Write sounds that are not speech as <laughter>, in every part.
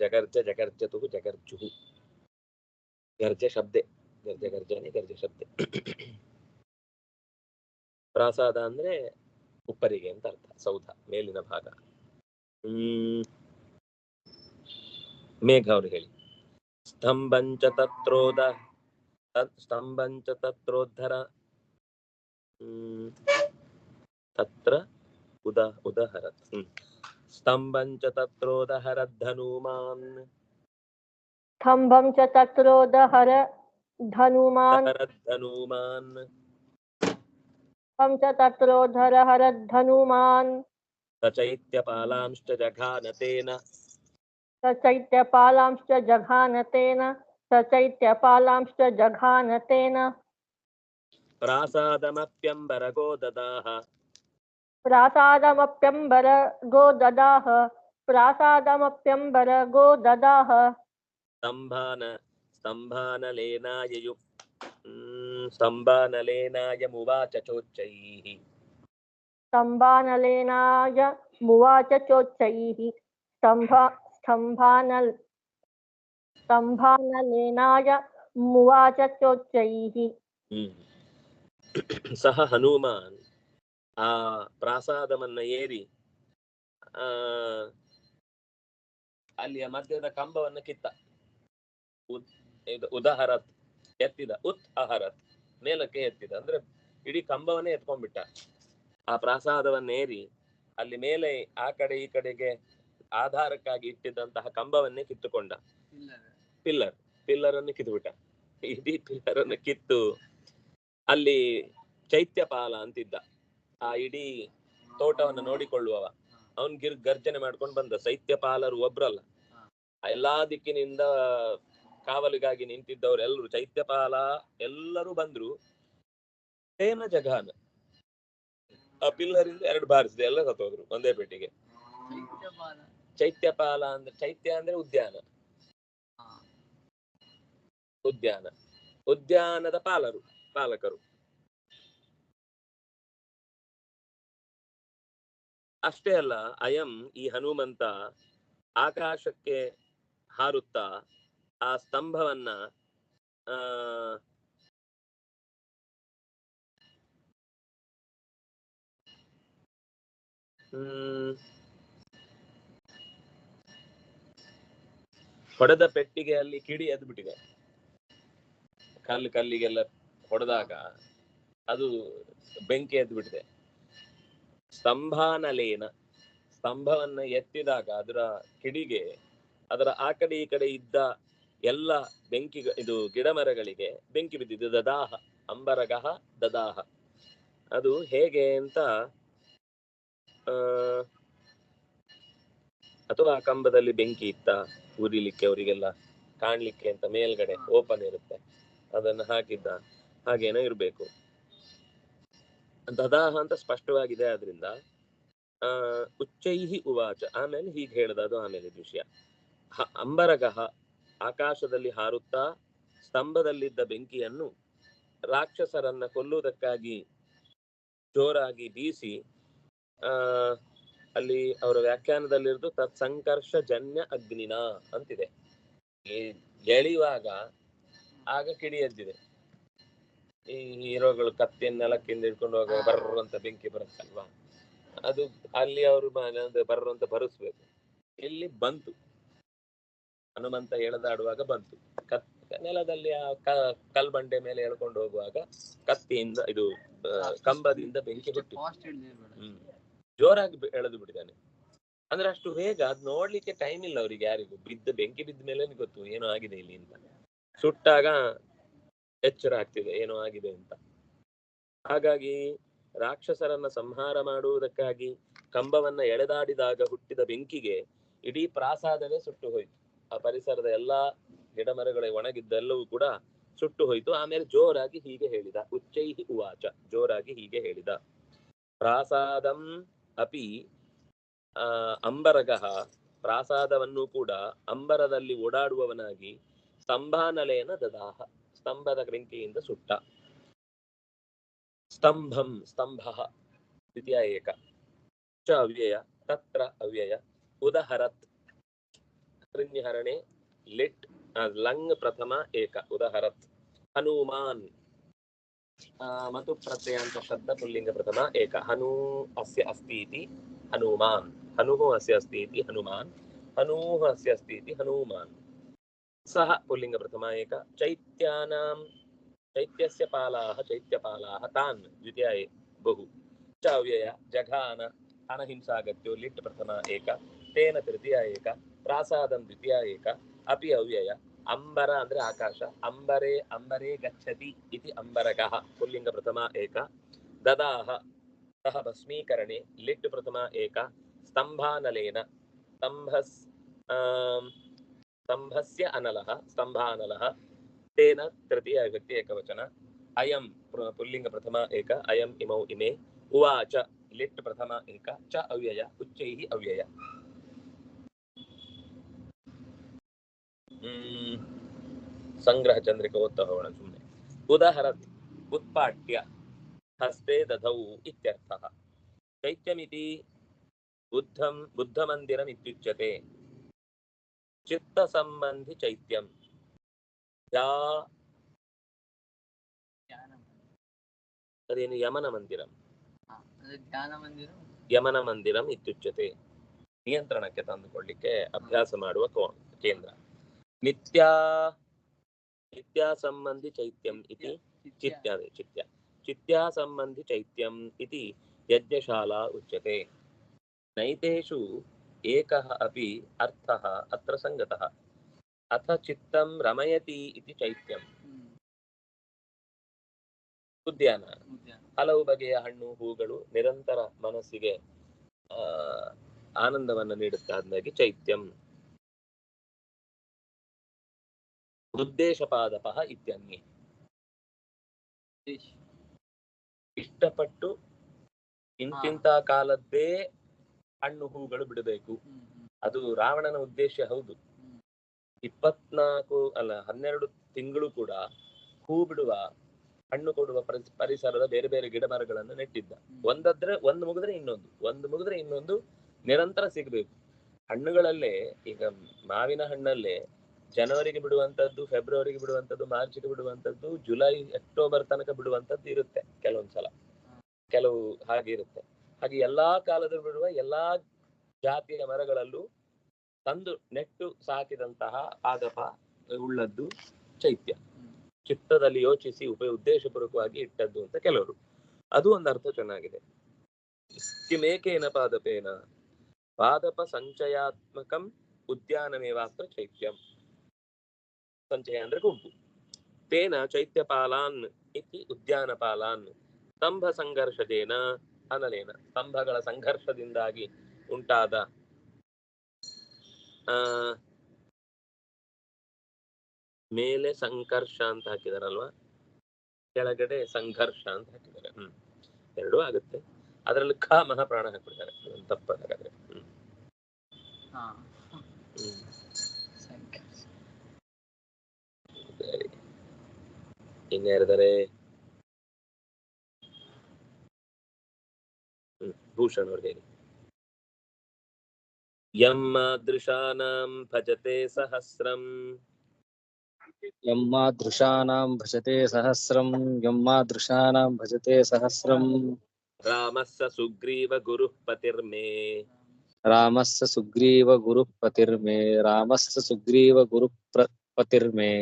जगर्ज जगर्जतुः जगर्जुः गर्ज ಶಬ್ದೆ ಗರ್ಜ ಗರ್ಜನೆ ಗರ್ಜ ಶಬ್ದೆ <clears throat> ಪ್ರಾಸಾದ ಅಂದ್ರೆ ಉಪ್ಪರಿಗೆ ಅಂತ ಅರ್ಥ ಸೌಧ ಮೇಲಿನ ಭಾಗ ಹ್ಮ್ ಮೇಘ ಅವ್ರು ಹೇಳಿ ಸ್ತಂಭಂಚ ತತ್ರೋದ ತತ್ ಸ್ತಂಭಂಚ ತತ್ರೋದ್ಧರ ಹ್ಮ್ ತತ್ರ ಉದ ಉದಹರತ್ ಹ್ಮ್ स्तम्भं च तत्रोदहर तत्रोदहरद्धनुमान् स्तम्भं च तत्रोदहर धनुमान् हरद्धनुमान् स्तम्भं च तत्रोधर हरद्धनुमान् सचैत्यपालांश्च जघानतेन। सचैत्यपालांश्च जघानतेन। सचैत्यपालांश्च जघानतेन। प्रासादमप्यम्बरगो ददाः प्रासादमप्यम्बर गो ददाह प्रासादमप्यम्बर गो ददाह स्तम्भान स्तम्भानलेनाय यु स्तम्भानलेनाय मुवाच चोच्चैः स्तम्भानलेनाय मुवाच चोच्चैः स्तम्भा स्तम्भानल स्तम्भानलेनाय मुवाच चोच्चैः सः हनुमान् ಆ ಪ್ರಾಸಾದವನ್ನ ಏರಿ ಆ ಅಲ್ಲಿಯ ಮಧ್ಯದ ಕಂಬವನ್ನ ಕಿತ್ತ. ಉದ್- ಇದು ಉದಾಹರತ್ ಎತ್ತಿದ ಉತ್ ಅಹರತ್ ಮೇಲಕ್ಕೆ ಎತ್ತಿದ. ಅಂದ್ರೆ ಇಡೀ ಕಂಬವನ್ನೇ ಎತ್ಕೊಂಡ್ಬಿಟ್ಟ. ಆ ಪ್ರಾಸಾದವನ್ನೇರಿ ಅಲ್ಲಿ ಮೇಲೆ ಆ ಕಡೆ ಈ ಕಡೆಗೆ ಆಧಾರಕ್ಕಾಗಿ ಇಟ್ಟಿದ್ದಂತಹ ಕಂಬವನ್ನೇ ಕಿತ್ತುಕೊಂಡ. ಪಿಲ್ಲರ್ ಪಿಲ್ಲರ್ ಅನ್ನು ಕಿತ್ತುಬಿಟ್ಟ ಇಡೀ ಪಿಲ್ಲರ್ ಅನ್ನು ಕಿತ್ತು ಅಲ್ಲಿ ಚೈತ್ಯಪಾಲ ಅಂತಿದ್ದ. ಆ ಇಡೀ ತೋಟವನ್ನು ನೋಡಿಕೊಳ್ಳುವವ. ಅವನ್ ಗಿರ್ ಗರ್ಜನೆ ಮಾಡ್ಕೊಂಡು ಬಂದ. ಚೈತ್ಯಪಾಲರು ಒಬ್ರಲ್ಲ. ಆ ಎಲ್ಲಾ ದಿಕ್ಕಿನಿಂದ ಕಾವಲಿಗಾಗಿ ನಿಂತಿದ್ದವರೆಲ್ಲರೂ ಚೈತ್ಯಪಾಲ ಎಲ್ಲರೂ ಬಂದ್ರು. ಸೇನ ಜಗಾನ ಆ ಪಿಲ್ಲರಿಂದ ಎರಡು ಬಾರಿಸಿದೆ, ಎಲ್ಲ ಸತ್ತೋದ್ರು ಒಂದೇ ಪೆಟ್ಟಿಗೆ. ಚೈತ್ಯಪಾಲ ಅಂದ್ರೆ, ಚೈತ್ಯ ಅಂದ್ರೆ ಉದ್ಯಾನ. ಉದ್ಯಾನ. ಉದ್ಯಾನದ ಪಾಲರು, ಪಾಲಕರು. ಅಷ್ಟೇ ಅಲ್ಲ, ಅಯಂ ಈ ಹನುಮಂತ ಆಕಾಶಕ್ಕೆ ಹಾರುತ್ತಾ ಆ ಸ್ತಂಭವನ್ನ, ಆ ಹೊಡೆದ ಪೆಟ್ಟಿಗೆ ಅಲ್ಲಿ ಕಿಡಿ ಎದ್ದು ಬಿಟ್ಟಿದೆ. ಕಲ್ಲು ಕಲ್ಲಿಗೆಲ್ಲ ಹೊಡೆದಾಗ ಅದು ಬೆಂಕಿ ಎದ್ದು ಬಿಟ್ಟಿದೆ. ಸ್ತಂಭಾನಲೇನ. ಸ್ತಂಭವನ್ನ ಎತ್ತಿದಾಗ ಅದರ ಕಿಡಿಗೆ, ಅದರ ಆ ಕಡೆ ಈ ಕಡೆ ಇದ್ದ ಎಲ್ಲ ಬೆಂಕಿ ಇದು ಗಿಡ ಮರಗಳಿಗೆ ಬೆಂಕಿ ಬಿದ್ದಿದ್ದು, ದದಾಹ, ಅಂಬರಗಹ, ದದಾಹ. ಅದು ಹೇಗೆ ಅಂತ ಅಥವಾ ಆ ಕಂಬದಲ್ಲಿ ಬೆಂಕಿ ಇತ್ತ ಉರಿಲಿಕ್ಕೆ ಅವರಿಗೆಲ್ಲ ಕಾಣ್ಲಿಕ್ಕೆ ಅಂತ ಮೇಲ್ಗಡೆ ಓಪನ್ ಇರುತ್ತೆ. ಅದನ್ನ ಹಾಕಿದ್ದ ಹಾಗೇನೋ ಇರ್ಬೇಕು. ದದಾಹ ಅಂತ ಸ್ಪಷ್ಟವಾಗಿದೆ ಆದ್ರಿಂದ, ಆ, ಉಚ್ಚೈಹಿ ಉವಾಚ. ಆಮೇಲೆ ಹೀಗೆ ಹೇಳ್ದ, ಅದು ಆಮೇಲೆ ದೃಶ್ಯ ಹ- ಅಂಬರಗಹ ಆಕಾಶದಲ್ಲಿ ಹಾರುತ್ತಾ ಸ್ತಂಭದಲ್ಲಿದ್ದ ಬೆಂಕಿಯನ್ನು ರಾಕ್ಷಸರನ್ನ ಕೊಲ್ಲುವುದಕ್ಕಾಗಿ ಜೋರಾಗಿ ಬೀಸಿ, ಆ, ಅಲ್ಲಿ ಅವರ ವ್ಯಾಖ್ಯಾನದಲ್ಲಿರೋದು ತತ್ ಸಂಕರ್ಷ ಜನ್ಯ ಅಗ್ನಿನ ಅಂತಿದೆ. ಎಳೆಯುವಾಗ ಆಗ ಕಿಡಿ ಎದ್ದಿದೆ. ಈ ಹೀರೋಗಳು ಕತ್ತಿಯನ್ನೆಲ್ಲ ಕಿಂದ ಹಿಡ್ಕೊಂಡು ಹೋಗುವಾಗ ಬರ್ರ ಅಂತ ಬೆಂಕಿ ಬರುತ್ತಲ್ವಾ? ಅದು ಅಲ್ಲಿ ಅವರು ಬರ್ರ ಅಂತ ಬರೆಸ್ಬೇಕು. ಇಲ್ಲಿ ಬಂತು. ಹನುಮಂತ ಎಳೆದಾಡುವಾಗ ಬಂತು. ಕತ್ ನೆಲದಲ್ಲಿ ಆ ಕಲ್ಬಂಡೆ ಮೇಲೆ ಎಳ್ಕೊಂಡು ಹೋಗುವಾಗ ಕತ್ತಿಯಿಂದ ಇದು ಕಂಬದಿಂದ ಬೆಂಕಿ ಬಿಟ್ಟು ಹ್ಮ್. ಜೋರಾಗಿ ಎಳೆದು ಬಿಟ್ಟಿದ್ದಾನೆ. ಅಂದ್ರೆ ಅಷ್ಟು ಬೇಗ ಅದ್ ನೋಡ್ಲಿಕ್ಕೆ ಟೈಮ್ ಇಲ್ಲ ಅವ್ರಿಗೆ ಯಾರಿಗೂ. ಬಿದ್ದ ಬೆಂಕಿ ಬಿದ್ದ ಮೇಲೆ ಗೊತ್ತು ಏನೋ ಆಗಿದೆ ಇಲ್ಲಿ ಅಂತ. ಸುಟ್ಟಾಗ ಎಚ್ಚರ ಆಗ್ತಿದೆ, ಏನೋ ಆಗಿದೆ ಅಂತ. ಹಾಗಾಗಿ ರಾಕ್ಷಸರನ್ನ ಸಂಹಾರ ಮಾಡುವುದಕ್ಕಾಗಿ ಕಂಬವನ್ನ ಎಳೆದಾಡಿದಾಗ ಹುಟ್ಟಿದ ಬೆಂಕಿಗೆ ಇಡೀ ಪ್ರಾಸಾದವೇ ಸುಟ್ಟು ಹೋಯ್ತು. ಆ ಪರಿಸರದ ಎಲ್ಲಾ ಗಿಡ ಮರಗಳ ಒಣಗಿದ್ದೆಲ್ಲವೂ ಕೂಡ ಸುಟ್ಟು ಹೋಯ್ತು. ಆಮೇಲೆ ಜೋರಾಗಿ ಹೀಗೆ ಹೇಳಿದ, ಉಚ್ಚೈಹಿ ಉವಾಚ, ಜೋರಾಗಿ ಹೀಗೆ ಹೇಳಿದ. ಪ್ರಾಸಾದಂ ಅಪಿ, ಆ ಅಂಬರಗಹ ಪ್ರಾಸಾದವನ್ನು ಕೂಡ ಅಂಬರದಲ್ಲಿ ಓಡಾಡುವವನಾಗಿ ಸ್ತಂಭಾನಲೆಯನ ದದಾಹ. ಸ್ತಂಭದ ಕ್ರಿಂಕಿಯಿಂದ ಸುಟ್ಟ ಸ್ತಂಭಂ ಸ್ತಂಭ ದ್ವಿತೀಯ ಏಕ ಚ ಅವ್ಯಯ ತತ್ರ ಅವ್ಯಯ ಉದಹರತ್ ಹೃನ್ಯಹರಣೆ ಲಿಟ್ ಲಂಗ್ ಪ್ರಥಮ ಏಕ ಉದಹರತ್ ಹನುಮಾನ್ ಮತ್ತು ಪ್ರತ್ಯಯ ಅಂತ ಶಬ್ದ ಪುಲ್ಲಿಂಗ ಪ್ರಥಮ ಏಕ ಹನು ಅಸ್ಯ ಅಸ್ತಿ ಇತಿ ಹನುಮಾನ್ ಹನುಃ ಅಸ್ಯ ಅಸ್ತಿ ಇತಿ ಹನುಮಾನ್ ಹನೂಃ ಅಸ್ಯ ಅಸ್ತಿ ಇತಿ ಹನುಮಾನ್ సహ పుల్లింగ ప్రథమ ఏక చైత్యానాం చైత్యస్య పాలాహ చైత్యపాలాహ తాన్ ద్వితీయ బహు చ అవ్యయ జఘాన అనహింసాగత్యో లిట్ ప్రథమ ఏక తేన తృతీయ ఏక ప్రాసాదం ద్వితీయ ఏక అపి అవ్యయ అంబర ಅಂದ್ರೆ ಆಕಾಶ ಅಂಬರೆ ಅಂಬರೆ ಗಚ್ಚತಿ ಇತಿ ಅಂಬರಕಃ ಪುಲ್ಲಿಂಗ ಪ್ರಥಮ ಏಕ ದದಾಹ ಸಹ ಭಸ್ಮೀಕರಣೆ ಲಿಟ್ ಪ್ರಥಮ ಏಕ ಸ್ತಂಭಾನಲೇನ ಸ್ತಂಭಸ್ ಆಮ್, ಸ್ತಂಭಸ್ಯ ಅನಲಃ ಸ್ತಂಭಾನಲಃ ತೇನ ತೃತೀಯ ವಿಭಕ್ತಿ ಏಕವಚನ ಅಯಂ ಪ್ರ- ಪುಲ್ಲಿಂಗ ಪ್ರಥಮ ಏಕ ಅಯಂ ಇಮೌ ಇಮೆ ಉವಾಚ ಲಿಟ್ ಪ್ರಥಮ ಏಕ ಚ ಅವ್ಯಯ ಉಚ್ಚೈಃ ಅವ್ಯಯ ಹ್ಮ್ ಸಂಗ್ರಹ ಚಂದ್ರಿಕೆ ಓದ್ತಾ ಹೋಗೋಣ ಸುಮ್ಮನೆ ಉದಾಹರತ್ ಚಿತ್ತ ಸಂಬಂಧಿ ಚೈತ್ಯಂ ಯಾ ಅದೇನು ಯಮನ ಮಂದಿರಂ ಯಮನ ಮಂದಿರಂ ಇತ್ಯುಚ್ಯತೆ ನಿಯಂತ್ರಣಕ್ಕೆ ತಂದುಕೊಳ್ಳಿಕ್ಕೆ ಅಭ್ಯಾಸ ಮಾಡುವ ಕೋ- ಕೇಂದ್ರ। ನಿತ್ಯ ನಿತ್ಯ ಸಂಬಂಧಿ ಚೈತ್ಯಂ ಇತಿ ಚಿತ್ಯ ಚಿತ್ಯ ಚಿತ್ಯ। ಸಂಬಂಧಿ ಚೈತ್ಯಂ ಇತಿ ಯಜ್ಞಶಾಲಾ ಉಚ್ಯತೆ। ನೈತೇಷು ಏಕಃ ಅಪಿ ಅರ್ಥಃ ಅತ್ರ ಸಂಗತಃ ಅಥ ಚಿತ್ತಂ ರಮಯತಿ ಇತಿ ಚೈತ್ಯಂ ಉದ್ಯಾನ ಹಲವು ಬಗೆಯ ಹಣ್ಣು ಹೂಗಳು ನಿರಂತರ ಮನಸ್ಸಿಗೆ ಆನಂದವನ್ನು ನೀಡುತ್ತಾ ಅಂದಾಗಿ ಚೈತ್ಯಂ. ಉದ್ದೇಶಪಾದಪ ಇತ್ಯನ್ಯೆ ಇಷ್ಟಪಟ್ಟು ಇಂತಿಂತ ಕಾಲದ್ದೇ ಹಣ್ಣು ಹೂಗಳು ಬಿಡಬೇಕು. ಅದು ರಾವಣನ ಉದ್ದೇಶ ಹೌದು. ಇಪ್ಪತ್ನಾಲ್ಕು ಅಲ್ಲ ಹನ್ನೆರಡು ತಿಂಗಳು ಕೂಡ ಹೂ ಬಿಡುವ ಹಣ್ಣು ಕೊಡುವ ಪರಿಸ್- ಪರಿಸರದ ಬೇರೆ ಬೇರೆ ಗಿಡ ಮರಗಳನ್ನು ನೆಟ್ಟಿದ್ದ. ಒಂದಾದ್ರೆ ಒಂದು ಮುಗಿದ್ರೆ ಇನ್ನೊಂದು ಒಂದು ಮುಗಿದ್ರೆ ಇನ್ನೊಂದು ನಿರಂತರ ಸಿಗಬೇಕು. ಹಣ್ಣುಗಳಲ್ಲೇ ಈಗ ಮಾವಿನ ಹಣ್ಣಲ್ಲೇ ಜನವರಿಗೆ ಬಿಡುವಂತದ್ದು ಫೆಬ್ರವರಿಗೆ ಬಿಡುವಂತದ್ದು ಮಾರ್ಚ್ಗೆ ಬಿಡುವಂತದ್ದು ಜುಲೈ ಅಕ್ಟೋಬರ್ ತನಕ ಬಿಡುವಂತದ್ದು ಇರುತ್ತೆ ಕೆಲವೊಂದ್ಸಲ. ಕೆಲವು ಹಾಗೆ ಇರುತ್ತೆ. ಹಾಗೆ ಎಲ್ಲಾ ಕಾಲದಲ್ಲೂ ಬಿಡುವ ಎಲ್ಲಾ ಜಾತಿಯ ಮರಗಳಲ್ಲೂ ತಂದು ನೆಟ್ಟು ಸಾಕಿದಂತಹ ಆಗಪ ಉಳ್ಳದ್ದು ಚೈತ್ಯ. ಚಿತ್ತದಲ್ಲಿ ಯೋಚಿಸಿ ಉಪ, ಉದ್ದೇಶಪೂರ್ವಕವಾಗಿ ಇಟ್ಟದ್ದು ಅಂತ ಕೆಲವರು. ಅದು ಒಂದು ಅರ್ಥ ಚೆನ್ನಾಗಿದೆ. ಕಿಮೇಕೇನ ಪಾದಪೇನ? ಪಾದಪ ಸಂಚಯಾತ್ಮಕಂ ಉದ್ಯಾನಮೇವಾತ್ರ ಚೈತ್ಯಂ. ಸಂಚಯ ಅಂದ್ರೆ ಗುಂಪು. ತೇನ ಚೈತ್ಯಪಾಲಾನ್ ಇತಿ ಉದ್ಯಾನಪಾಲಾನ್. ಸ್ತಂಭ ಸಂಘರ್ಷದೇನ? ಅನಲೇನ ಸ್ತಂಭಗಳ ಸಂಘರ್ಷದಿಂದಾಗಿ ಉಂಟಾದ ಆ ಮೇಲೆ ಸಂಕರ್ಷ ಅಂತ ಹಾಕಿದಾರಲ್ವಾ? ಕೆಳಗಡೆ ಸಂಘರ್ಷ ಅಂತ ಹಾಕಿದ್ದಾರೆ ಹ್ಮ್. ಎರಡೂ ಆಗುತ್ತೆ. ಅದರಲ್ಲಿ ಖ ಮಹಾಪ್ರಾಣ ಹಾಕ್ಬಿಡ್ತಾರೆ. ತಪ್ಪ ಹಾಗಾದ್ರೆ. ಹ್ಮ್. ಸರಿ. ಇನ್ಯಾರಿದ್ದಾರೆ? ಹ್ಮ್ ಭೂಷಣ್ ಅವ್ರಿಗೆ ಹೇಳಿ ಯಮ್ಮಾದೃಶಾನಾಂ ಭಜತೆ ಸಹಸ್ರಂ ಯಮ್ಮಾದೃಶಾನಾಂ ಭಜತೆ ಸಹಸ್ರಂ ಯಮ್ಮಾದೃಶಾನಾಂ ಭಜತೆ ಸಹಸ್ರಂ ರಾಮಸ್ಸ ಸುಗ್ರೀವ ಗುರುಃ ಪತಿರ್ಮೇ ರಾಮಸ್ಸ ಸುಗ್ರೀವ ಗುರುಃ ಪತಿರ್ಮೇ ರಾಮಸ್ಸ ಸುಗ್ರೀವ ಗುರುಃ ಪ್ರ ಪತಿರ್ಮೇ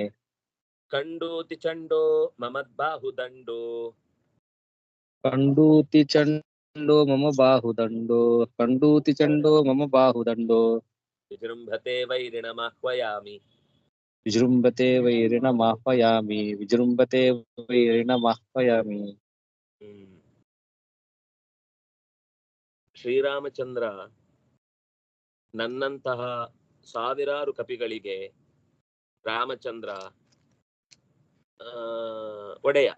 ಕಂಡೂತಿ ಚಂಡೋ ಮಮ ಬಾಹುದಂಡೋ ಕಂಡೂತಿ ಚಂಡೋ ಮಮ ಬಾಹುದಂಡೋ ವಿಜೃಂಭತೆ ವೈರಿಣಮಾಹ್ವಯಾಮಿ ವಿಜೃಂಭತೆ ವೈರಿಣಮಾಹ್ವಯಾಮಿ ವಿಜೃಂಭತೆ ವೈರಿಣಮಾಹ್ವಯಾಮಿ. ಶ್ರೀರಾಮಚಂದ್ರ ನನ್ನಂತಹ ಸಾವಿರಾರು ಕಪಿಗಳಿಗೆ ರಾಮಚಂದ್ರ ಒಡೆಯ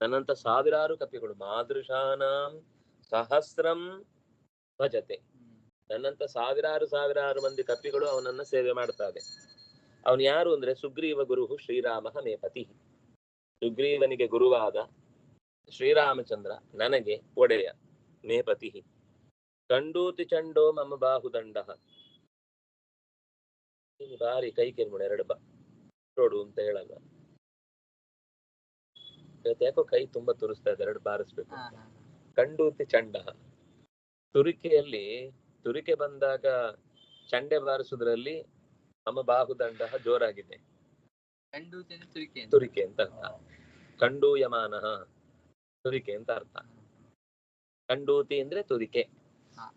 ನನ್ನಂತ ಸಾವಿರಾರು ಕಪಿಗಳು ಮಾದೃಶಾನಾಂ ಸಹಸ್ರಂ ಭಜತೆ. ನನ್ನಂತ ಸಾವಿರಾರು ಸಾವಿರಾರು ಮಂದಿ ಕಪಿಗಳು ಅವನನ್ನ ಸೇವೆ ಮಾಡ್ತಾರೆ ಅವನು ಯಾರು ಅಂದ್ರೆ ಸುಗ್ರೀವ ಗುರು ಶ್ರೀರಾಮ ಮೇ ಪತಿ. ಸುಗ್ರೀವನಿಗೆ ಗುರುವಾದ ಶ್ರೀರಾಮಚಂದ್ರ ನನಗೆ ಒಡೆಯ ಮೇ ಪತಿ. ಕಂಡೂತಿ ಚಂಡೋ ಮಮ ಬಾಹುದಂಡ ಬಾರಿ ಕೈ ಕೆಮ್ಮ ಎರಡು ಬಾ. ಅಂತ ಹೇಳಲ್ಲ ಇವತ್ತು ಯಾಕೋ ಕೈ ತುಂಬಾ ತುರಿಸ್ತಾ ಇದೆ. ಎರಡು ಬಾರಿಸ್ಬೇಕು ಕಂಡೂತಿ ಚಂಡ. ತುರಿಕೆಯಲ್ಲಿ ತುರಿಕೆ ಬಂದಾಗ ಚಂಡೆ ಬಾರಿಸುದ್ರಲ್ಲಿ ನಮ್ಮ ಬಾಹುದಂಡ ಜೋರಾಗಿದೆ. ತುರಿಕೆ ಅಂತ. ಅರ್ಥ. ಕಂಡೂಯಮಾನ ತುರಿಕೆ ಅಂತ ಅರ್ಥ. ಕಂಡೂತಿ ಅಂದ್ರೆ ತುರಿಕೆ.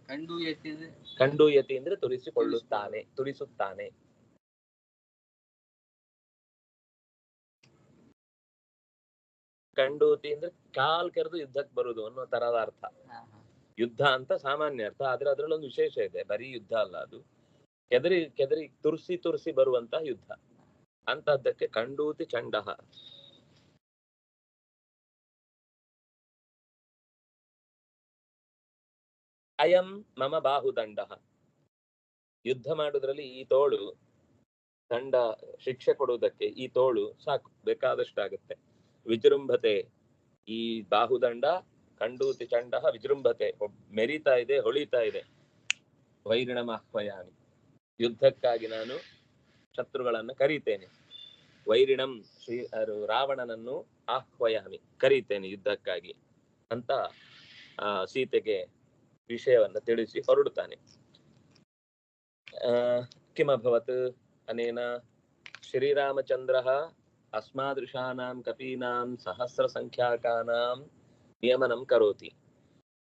ಕಂಡೂ ಕಂಡೂಯತಿ ಅಂದ್ರೆ ತುರಿಸಿಕೊಳ್ಳುತ್ತಾನೆ ತುರಿಸುತ್ತಾನೆ. ಕಂಡೂತಿ ಅಂದ್ರೆ ಕಾಲ್ ಕೆರೆದು ಯುದ್ಧಕ್ಕೆ ಬರುದು ಅನ್ನೋ ತರದ ಅರ್ಥ. ಯುದ್ಧ ಅಂತ ಸಾಮಾನ್ಯ ಅರ್ಥ. ಆದ್ರೆ ಅದ್ರಲ್ಲೊಂದು ವಿಶೇಷ ಇದೆ. ಬರೀ ಯುದ್ಧ ಅಲ್ಲ ಅದು. ಕೆದರಿ ಕೆದರಿ ತುರ್ಸಿ ತುರ್ಸಿ ಬರುವಂತಹ ಯುದ್ಧ. ಅಂತಹದ್ದಕ್ಕೆ ಕಂಡೂತಿ ಚಂಡಹ. ಅಯಂ ಮಮ ಬಾಹುದಂಡ ಯುದ್ಧ ಮಾಡುದ್ರಲ್ಲಿ ಈ ತೋಳು ದಂಡ ಶಿಕ್ಷೆ ಕೊಡುವುದಕ್ಕೆ ಈ ತೋಳು ಸಾಕು. ಬೇಕಾದಷ್ಟಾಗುತ್ತೆ. ವಿಜೃಂಭತೆ. ಈ ಬಾಹುದಂಡ ಕಂಡೂತಿ ಚಂಡ ವಿಜೃಂಭತೆ. ಮೆರಿತಾ ಇದೆ, ಹೊಳಿತಾ ಇದೆ. ವೈರಿಣಮಾಹ್ವಯಾಮಿ. ಯುದ್ಧಕ್ಕಾಗಿ ನಾನು ಶತ್ರುಗಳನ್ನು ಕರೀತೇನೆ. ವೈರಿಣಂ ಶ್ರೀ ರಾವಣನನ್ನು ಆಹ್ವಯಾಮಿ, ಕರೀತೇನೆ ಯುದ್ಧಕ್ಕಾಗಿ ಅಂತ, ಆ, ಸೀತೆಗೆ ವಿಷಯವನ್ನ ತಿಳಿಸಿ ಹೊರಡುತ್ತಾನೆ. ಆ, ಕಿಮಭವತ್ ಅನೇನ ಶ್ರೀರಾಮಚಂದ್ರಃ अस्मादृशानां कपीनां सहस्रसङ्ख्याकानां नियमनं करोति।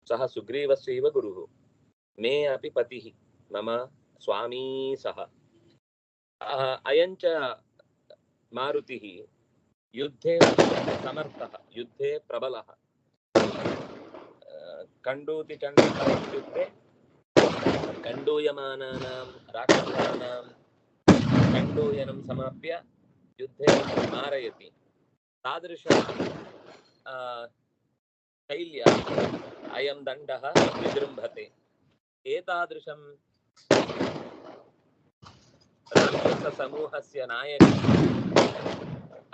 सः सुग्रीवस्यैव गुरुः। मे अपि पतिः, मम स्वामी सः अयञ्च मारुतिः, युद्धे समर्थः, युद्धे प्रबलः। कण्डूति चण्डः इत्युक्ते कण्डूयमानानां राक्षसानां कण्डूयनं समाप्य युद्धे मारयति तादृश आ, शैल्या अयं दण्डः विजृम्भते एतादृशं राक्षससमूहस्य नायकः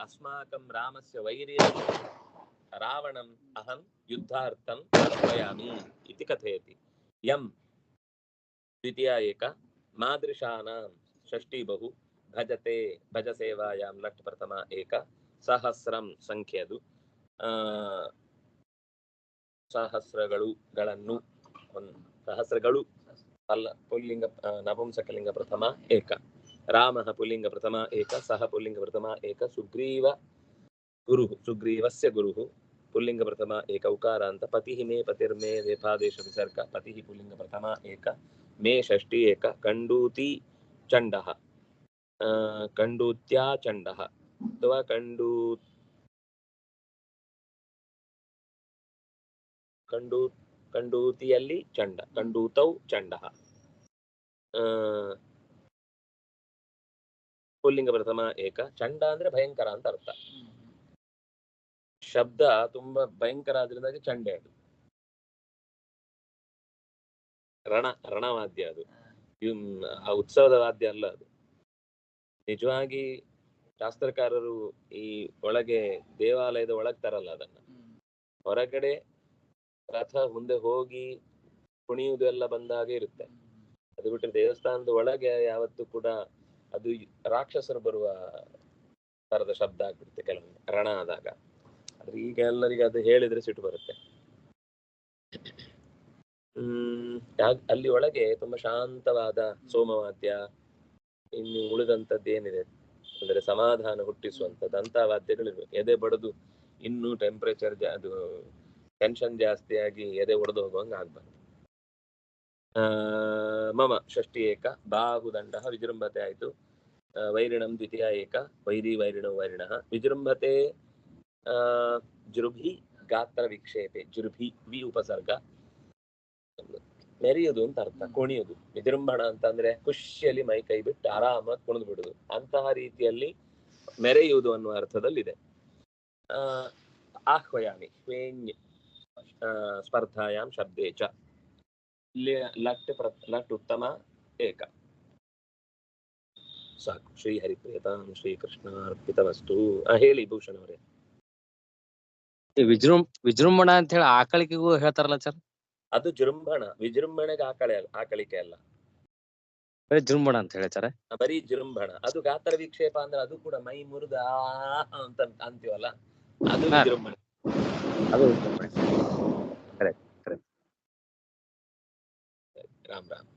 अस्माकं रामस्य वैर्यं रावणम् अहं युद्धार्थम् आह्वयामि इति कथयति यं द्वितीया एक मादृशानां षष्ठी बहु ಭಜತೆ ಭಜ ಸೇವಾಯಾಮ್ ಲಟ್ ಪ್ರಥಮ ಏಕ ಸಹಸ್ರಂ ಸಂಖ್ಯೆದು ಆ ಸಹಸ್ರಗಳು ಗಳನ್ನು ಸಹಸ್ರಗಳು, ಅಲ್ಲ, ಪುಲ್ಲಿಂಗ ನಪುಂಸಕಲಿಂಗ ಪ್ರಥಮ ಏಕ. ರಾಮ ಪುಲ್ಲಿಂಗ ಪ್ರಥಮ ಏಕ, ಸಹ ಪುಲ್ಲಿಂಗ ಪ್ರಥಮ ಏಕ, ಸುಗ್ರೀವ ಗುರು ಸುಗ್ರೀವಸ್ಯ ಗುರು ಪುಲ್ಲಿಂಗ ಪ್ರಥಮ ಏಕ ಉಕಾರ ಅಂತ ಪತಿ ಮೇ ಪತಿರ್ಮೇ ರೇಫಾದೇಶ ವಿಸರ್ಗ ಪತಿ ಪುಲ್ಲಿಂಗ ಪ್ರಥಮ ಏಕ, ಮೇ ಷಷ್ಠಿ ಏಕ, ಕಂಡೂತಿ ಚಂಡಃ ಆ, ಕಂಡೂತ್ಯಾ ಚಂಡಃ ಅಥವಾ ಕಂಡು ಕಂಡು ಕಂಡೂತಿಯಲ್ಲಿ ಚಂಡ ಕಂಡೂತೌ ಚಂಡಃ. ಪುಲ್ಲಿಂಗ ಪ್ರಥಮ ಏಕ ಚಂಡ ಅಂದ್ರೆ ಭಯಂಕರ ಅಂತ ಅರ್ಥ. ಶಬ್ದ ತುಂಬಾ ಭಯಂಕರ ಆದ್ರಿಂದಾಗಿ ಚಂಡೆ ಅದು. ರಣ ರಣವಾದ್ಯ ಅದು. ಆ ಉತ್ಸವದ ವಾದ್ಯ ಅಲ್ಲ ಅದು. ನಿಜವಾಗಿ ಶಾಸ್ತ್ರಕಾರರು ಈ ಒಳಗೆ ದೇವಾಲಯದ ಒಳಗ್ ತರಲ್ಲ ಅದನ್ನ. ಹೊರಗಡೆ ರಥ ಮುಂದೆ ಹೋಗಿ ಕುಣಿಯುವುದು ಎಲ್ಲ ಬಂದಾಗ ಇರುತ್ತೆ. ಅದು ಬಿಟ್ಟರೆ ದೇವಸ್ಥಾನದ ಒಳಗೆ ಯಾವತ್ತು ಕೂಡ ಅದು ರಾಕ್ಷಸರು ಬರುವ ತರದ ಶಬ್ದ ಆಗ್ಬಿಡುತ್ತೆ ಕೆಲವೊಮ್ಮೆ, ರಣ ಆದಾಗ. ಆದ್ರೆ ಈಗ ಎಲ್ಲರಿಗೆ ಅದು ಹೇಳಿದ್ರೆ ಸಿಟ್ಟು ಬರುತ್ತೆ. ಹ್ಮ್ ಅಲ್ಲಿ ಒಳಗೆ ತುಂಬಾ ಶಾಂತವಾದ ಸೋಮವಾದ್ಯ ಇನ್ನು ಉಳಿದಂತದ್ದು ಏನಿದೆ? ಅಂದ್ರೆ ಸಮಾಧಾನ ಹುಟ್ಟಿಸುವಂಥದ್ದು. ಅಂತ ವಾದ್ಯಗಳಿರ್ಬೇಕು ಎದೆ ಬಡದು ಇನ್ನೂ ಟೆಂಪರೇಚರ್ ಅದು ಟೆನ್ಷನ್ ಜಾಸ್ತಿ ಆಗಿ ಎದೆ ಒಡೆದು ಹೋಗುವಂಗ ಆಗ್ಬಾರ್ದು. ಮಮ, ಷಷ್ಠಿ ಏಕ ಬಾಹುದಂಡ ವಿಜೃಂಭತೆ ಆಯ್ತು. ವೈರಿಣಂ ದ್ವಿತೀಯ ಏಕ, ವೈರಿ ವೈರಿಣ ವೈರಿಣ. ವಿಜೃಂಭತೆ, ಆ ಜೃಭಿ ಗಾತ್ರ ವಿಕ್ಷೇಪೆ ಜೃಭಿ ವಿ ಉಪಸರ್ಗ. ಮೆರೆಯುವುದು ಅಂತ ಅರ್ಥ ಕುಣಿಯುದು. ವಿಜೃಂಭಣ ಅಂತ ಅಂದ್ರೆ ಖುಷಿಯಲ್ಲಿ ಮೈ ಕೈ ಬಿಟ್ಟು ಆರಾಮಾಗಿ ಕುಣಿದು ಬಿಡುದು. ಅಂತಹ ರೀತಿಯಲ್ಲಿ ಮೆರೆಯುವುದು ಅನ್ನುವ ಅರ್ಥದಲ್ಲಿದೆ. ಆ ಆಹ್ವಯಾಮಿ ಶ್ವೇನ್ಯ ಸ್ಪರ್ಧಾಯಾಮ್ ಸ್ಪರ್ಧಾಯಾಂ ಶಬ್ದೇ ಚ. ಇಲ್ಲಿ ಲಟ್ ಪ್ರ ಲಟ್ ಉತ್ತಮ ಏಕ. ಸಾಕು. ಶ್ರೀ ಹರಿಪ್ರಿಯತಾಂ ಶ್ರೀಕೃಷ್ಣ ಅರ್ಪಿತ ವಸ್ತು ಹೇಳಿ ಭೂಷಣ್ ಅವರೇ. ವಿಜೃಂ ವಿಜೃಂಭಣ ಅಂತ ಹೇಳಿ ಆಕಳಿಕೆಗೂ ಹೇಳ್ತಾರಲ್ಲ ಸರ್? ಅದು ಜೃಂಭಣ ವಿಜೃಂಭಣೆಗೆ ಆಕಳೆ ಆಕಳಿಕೆ ಅಲ್ಲ. ಬರೀ ಜೃಂಭಣ ಅಂತ ಹೇಳ್ತಾರೆ? ಬರೀ ಜೃಂಭಣ. ಅದು ಗಾತ್ರ ವಿಕ್ಷೇಪ ಅಂದ್ರೆ ಅದು ಕೂಡ ಮೈ ಮುರಿದ ಅಂತ ಅಂತೀವಲ್ಲ? ಅದು. ವಿಜೃಂಭಣೆ. ಅದು ರಾಮ್ ರಾಮ್.